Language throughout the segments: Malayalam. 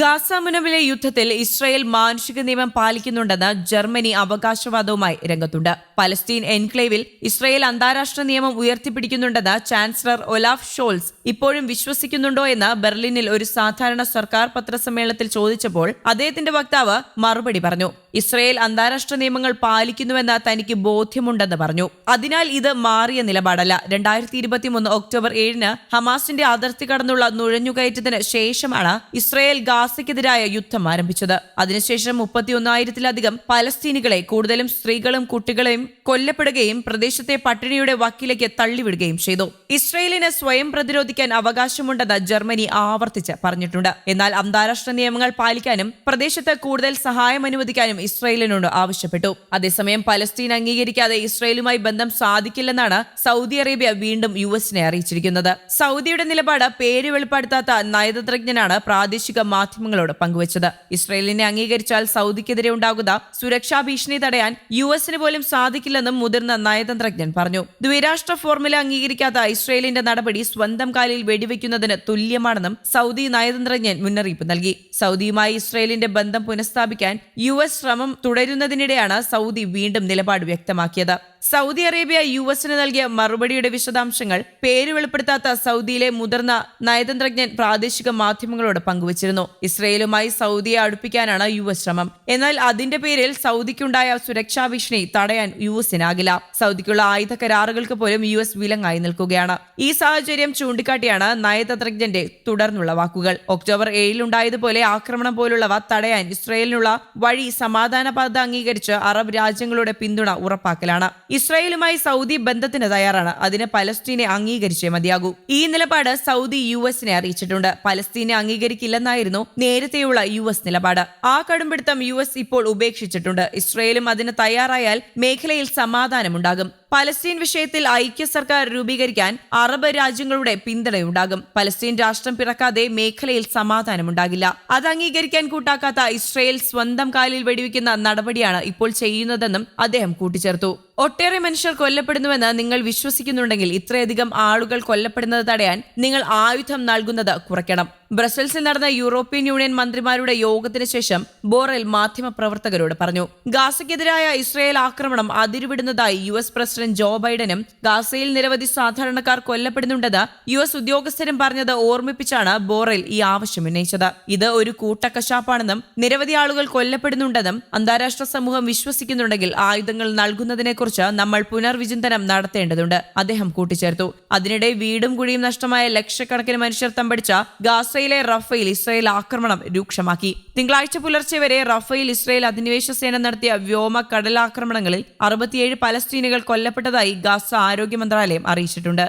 ഗാസ മുനവിലെ യുദ്ധത്തിൽ ഇസ്രയേൽ മാനുഷിക നിയമം പാലിക്കുന്നുണ്ടെന്ന് ജർമ്മനി അവകാശവാദവുമായി രംഗത്തുണ്ട്. പലസ്തീൻ എൻക്ലേവിൽ ഇസ്രയേൽ അന്താരാഷ്ട്ര നിയമം ഉയർത്തിപ്പിടിക്കുന്നുണ്ടെന്ന് ചാൻസലർ ഒലാഫ് ഷോൾസ് ഇപ്പോഴും വിശ്വസിക്കുന്നുണ്ടോ എന്ന് ബെർലിനിൽ ഒരു സാധാരണ സർക്കാർ പത്രസമ്മേളനത്തിൽ ചോദിച്ചപ്പോൾ അദ്ദേഹത്തിന്റെ വക്താവ് മറുപടി പറഞ്ഞു. ഇസ്രായേൽ അന്താരാഷ്ട്ര നിയമങ്ങൾ പാലിക്കുന്നുവെന്ന തനിക്ക് ബോധ്യമുണ്ടെന്ന് പറഞ്ഞു. അതിനാൽ ഇത് മാറിയ നിലപാടല്ല. രണ്ടായിരത്തി ഇരുപത്തിമൂന്ന് ഒക്ടോബർ ഏഴിന് ഹമാസിന്റെ അതിർത്തി കടന്നുള്ള നുഴഞ്ഞുകയറ്റത്തിന് ശേഷമാണ് ഇസ്രയേൽ ഗാസയ്ക്കെതിരായ യുദ്ധം ആരംഭിച്ചത്. അതിനുശേഷം മുപ്പത്തിയൊന്നായിരത്തിലധികം പലസ്തീനികളെ കൂടുതലും സ്ത്രീകളും കുട്ടികളെയും കൊല്ലപ്പെടുകയും പ്രദേശത്തെ പട്ടിണിയുടെ വക്കിലേക്ക് തള്ളിവിടുകയും ചെയ്തു. ഇസ്രയേലിന് സ്വയം പ്രതിരോധിക്കാൻ അവകാശമുണ്ടെന്ന് ജർമ്മനി ആവർത്തിച്ച് പറഞ്ഞിട്ടുണ്ട്. എന്നാൽ അന്താരാഷ്ട്ര നിയമങ്ങൾ പാലിക്കാനും പ്രദേശത്ത് കൂടുതൽ സഹായം അനുവദിക്കാനും ഇസ്രായേലിനോട് ആവശ്യപ്പെട്ടു. അതേസമയം പലസ്തീൻ അംഗീകരിക്കാതെ ഇസ്രയേലുമായി ബന്ധം സാധിക്കില്ലെന്നാണ് സൗദി അറേബ്യ വീണ്ടും യു എസിനെ അറിയിച്ചിരിക്കുന്നത്. സൗദിയുടെ നിലപാട് പേര് വെളിപ്പെടുത്താത്ത നയതന്ത്രജ്ഞനാണ് പ്രാദേശിക മാധ്യമങ്ങളോട് പങ്കുവച്ചത്. ഇസ്രയേലിനെ അംഗീകരിച്ചാൽ സൗദിക്കെതിരെ ഉണ്ടാകുന്ന സുരക്ഷാ ഭീഷണി തടയാൻ യു എസിന് പോലും സാധിക്കില്ലെന്നും മുതിർന്ന നയതന്ത്രജ്ഞൻ പറഞ്ഞു. ദ്വിരാഷ്ട്ര ഫോർമുല അംഗീകരിക്കാത്ത ഇസ്രയേലിന്റെ നടപടി സ്വന്തം കാലിൽ വെടിവെക്കുന്നതിന് തുല്യമാണെന്നും സൗദി നയതന്ത്രജ്ഞൻ മുന്നറിയിപ്പ് നൽകി. സൗദിയുമായി ഇസ്രയേലിന്റെ ബന്ധം പുനഃസ്ഥാപിക്കാൻ യു എസ് ശ്രമം തുടരുന്നതിനിടെയാണ് സൗദി വീണ്ടും നിലപാട് വ്യക്തമാക്കിയത് സൗദി അറേബ്യ യു എസിന് നൽകിയ മറുപടിയുടെ വിശദാംശങ്ങൾ പേര് വെളിപ്പെടുത്താത്ത സൗദിയിലെ മുതിർന്ന നയതന്ത്രജ്ഞൻ പ്രാദേശിക മാധ്യമങ്ങളോട് പങ്കുവച്ചിരുന്നു. ഇസ്രയേലുമായി സൗദിയെ അടുപ്പിക്കാനാണ് യു എസ് ശ്രമം. എന്നാൽ അതിന്റെ പേരിൽ സൗദിക്കുണ്ടായ സുരക്ഷാ ഭീഷണി തടയാൻ യു എസിനാകില്ല. സൗദിക്കുള്ള ആയുധ കരാറുകൾക്ക് പോലും യു എസ് വിലങ്ങായി നിൽക്കുകയാണ്. ഈ സാഹചര്യം ചൂണ്ടിക്കാട്ടിയാണ് നയതന്ത്രജ്ഞന്റെ തുടർന്നുള്ള വാക്കുകൾ. ഒക്ടോബർ ഏഴിലുണ്ടായതുപോലെ ആക്രമണം പോലുള്ളവ തടയാൻ ഇസ്രയേലിനുള്ള വഴി സമാധാന പാത അംഗീകരിച്ച് അറബ് രാജ്യങ്ങളുടെ പിന്തുണ ഉറപ്പാക്കലാണ്. ഇസ്രായേലുമായി സൗദി ബന്ധത്തിന് തയ്യാറാണ്. അതിന് പലസ്തീനെ അംഗീകരിച്ചേ മതിയാകൂ. ഈ നിലപാട് സൗദി യു എസിനെ അറിയിച്ചിട്ടുണ്ട്. പലസ്തീനെ അംഗീകരിക്കില്ലെന്നായിരുന്നു നേരത്തെയുള്ള യു എസ് നിലപാട്. ആ കടുംപിടുത്തം യു എസ് ഇപ്പോൾ ഉപേക്ഷിച്ചിട്ടുണ്ട്. ഇസ്രായേലും അതിന് തയ്യാറായാൽ മേഖലയിൽ സമാധാനമുണ്ടാകും. പലസ്തീൻ വിഷയത്തിൽ ഐക്യ സർക്കാർ രൂപീകരിക്കാൻ അറബ് രാജ്യങ്ങളുടെ പിന്തുണയുണ്ടാകും. പലസ്തീൻ രാഷ്ട്രം പിറക്കാതെ മേഖലയിൽ സമാധാനമുണ്ടാകില്ല. അത് അംഗീകരിക്കാൻ കൂട്ടാക്കാത്ത ഇസ്രയേൽ സ്വന്തം കാലിൽ വെടിവെക്കുന്ന നടപടിയാണ് ഇപ്പോൾ ചെയ്യുന്നതെന്നും അദ്ദേഹം കൂട്ടിച്ചേർത്തു. ഒട്ടേറെ മനുഷ്യർ കൊല്ലപ്പെടുന്നുവെന്ന് നിങ്ങൾ വിശ്വസിക്കുന്നുണ്ടെങ്കിൽ ഇത്രയധികം ആളുകൾ കൊല്ലപ്പെടുന്നത് തടയാൻ നിങ്ങൾ ആയുധം നൽകുന്നത് കുറയ്ക്കണം. ബ്രസൽസിൽ നടന്ന യൂറോപ്യൻ യൂണിയൻ മന്ത്രിമാരുടെ യോഗത്തിന് ശേഷം ബോറൽ മാധ്യമപ്രവർത്തകരോട് പറഞ്ഞു ഗാസയ്ക്കെതിരായ ഇസ്രയേൽ ആക്രമണം അതിരുവിടുന്നതായി യു എസ് പ്രസിഡന്റ് ജോ ബൈഡനും ഗാസയിൽ നിരവധി സാധാരണക്കാർ കൊല്ലപ്പെടുന്നുണ്ടെന്ന് യു എസ് ഉദ്യോഗസ്ഥരും പറഞ്ഞത് ഓർമ്മിപ്പിച്ചാണ് ബോറൽ ഈ ആവശ്യം ഉന്നയിച്ചത്. ഇത് ഒരു കൂട്ടക്കശാപ്പാണെന്നും നിരവധി ആളുകൾ കൊല്ലപ്പെടുന്നുണ്ടെന്നും അന്താരാഷ്ട്ര സമൂഹം വിശ്വസിക്കുന്നുണ്ടെങ്കിൽ ആയുധങ്ങൾ നൽകുന്നതിനെക്കുറിച്ച് നമ്മൾ പുനർവിചിന്തനം നടത്തേണ്ടതുണ്ട് അദ്ദേഹം കൂട്ടിച്ചേർത്തു. അതിനിടെ വീടും കുഴിയും നഷ്ടമായ ലക്ഷക്കണക്കിന് മനുഷ്യർ തമ്പടിച്ച ഗാസയിലെ റഫേൽ ഇസ്രയേൽ ആക്രമണം രൂക്ഷമാക്കി. തിങ്കളാഴ്ച പുലർച്ചെ വരെ റഫേൽ ഇസ്രയേൽ അധിനിവേശ സേന നടത്തിയ വ്യോമ കടലാക്രമണങ്ങളിൽ അറുപത്തിയേഴ് പലസ്തീനുകൾ കൊല്ലപ്പെട്ടതായി ഗാസ ആരോഗ്യ മന്ത്രാലയം അറിയിച്ചിട്ടുണ്ട്.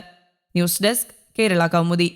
News desk Kerala Kaumudi.